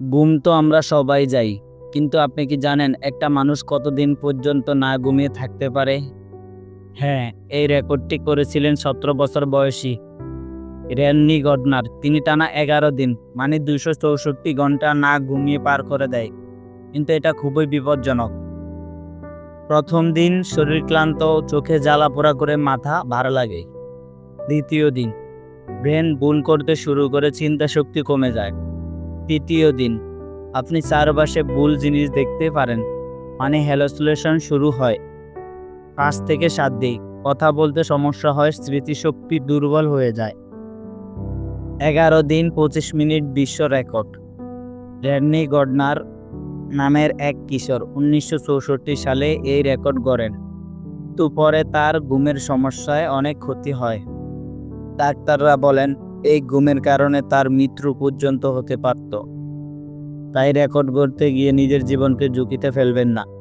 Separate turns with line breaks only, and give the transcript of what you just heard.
ঘুম তো আমরা সবাই যাই, কিন্তু আপনি কি জানেন একটা মানুষ কতদিন পর্যন্ত না ঘুমিয়ে থাকতে পারে? হ্যাঁ এই রেকর্ডটি করেছিলেন সতেরো বছর বয়সী র্যান্নি গডনার। তিনি টানা এগারো দিন মানে দুশো চৌষট্টি ঘণ্টা না ঘুমিয়ে পার করে দেয়, কিন্তু এটা খুবই বিপজ্জনক। প্রথম দিন শরীর ক্লান্ত, চোখে জ্বালা পোড়া করে মাথা ভার লাগে। দ্বিতীয় দিন, ব্রেন ভুল করতে শুরু করে চিন্তা শক্তি কমে যায়। তৃতীয় দিন। আপনি চারপাশে ভুল জিনিস দেখতে পারেন মানে হ্যালোসুলেশন শুরু হয়। পাঁচ থেকে সাত দিন, কথা বলতে সমস্যা হয়, স্মৃতিশক্তি দুর্বল হয়ে যায়। এগারো দিন, পঁচিশ মিনিট বিশ্ব রেকর্ড। র্যান্নি গডনার নামের এক কিশোর উনিশশো চৌষট্টি সালে এই রেকর্ড গড়েন। তো পরে তার ঘুমের সমস্যায় অনেক ক্ষতি হয়। ডাক্তাররা বলেন এই ঘুমের কারণে তার মৃত্যু পর্যন্ত হতে পারত। তাই রেকর্ড করতে গিয়ে নিজের জীবনকে ঝুঁকিতে ফেলবেন না।